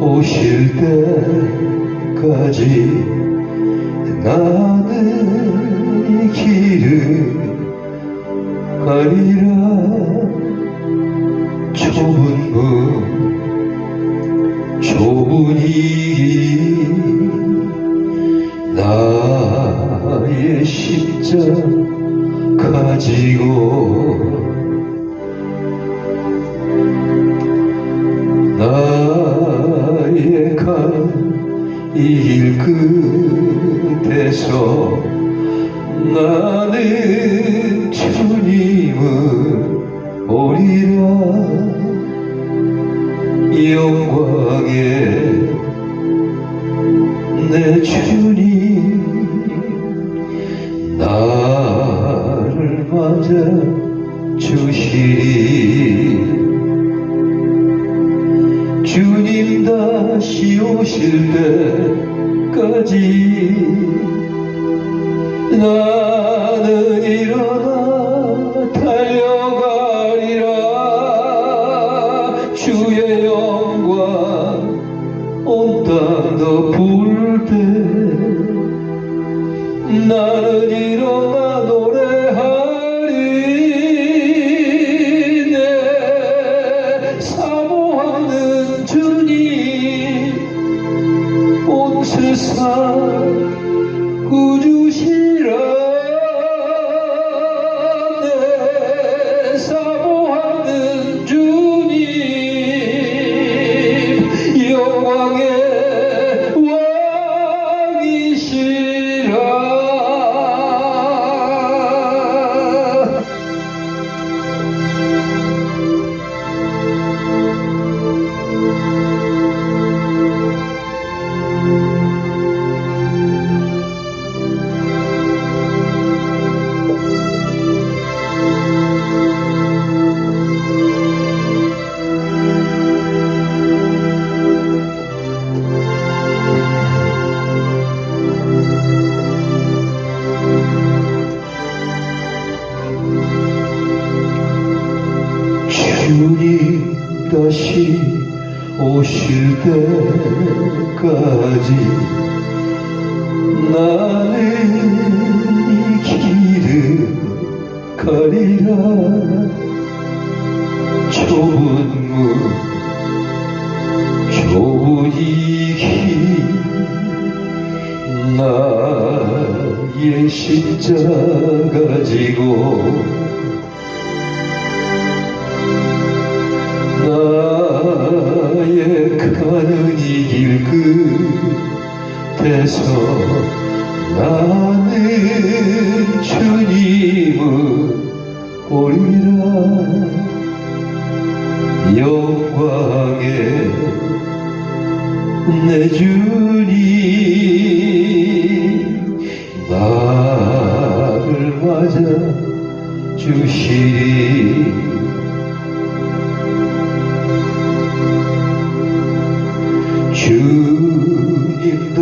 오실 때까지 나는 이 길을 가리라. 좁은 문 좁은 이 나의 십자 가지고 간이길 끝에서 나는 주님을 보리라. 영광의 주님 다시 오실 때까지 나는 일어나 달려가리라. 주의 영광 온 땅 덮을 때 나는 일어나 노래 온세 오실 때까지 이 길을 가리라. 좁은 문 좁은 이길 나의 십자가 지고 나의 가는 이길 끝에서 나는 주님을 보리라. 영광의 내 주님 나를 맞아 주시리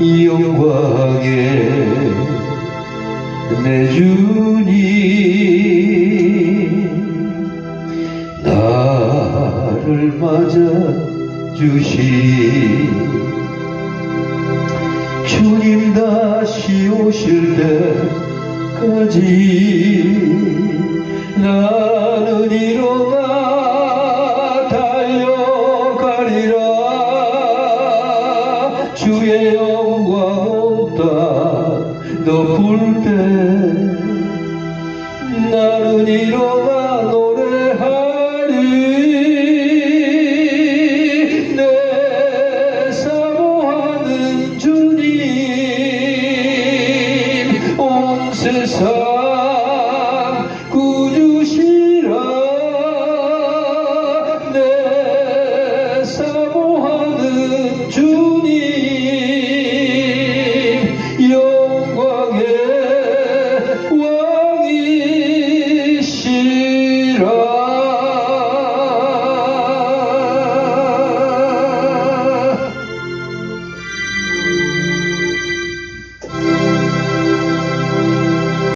이 영광의 내 주님 나를 맞아 주시 주님 다시 오실 때까지 나는 일어나 온다 덮을 때 나는 일어나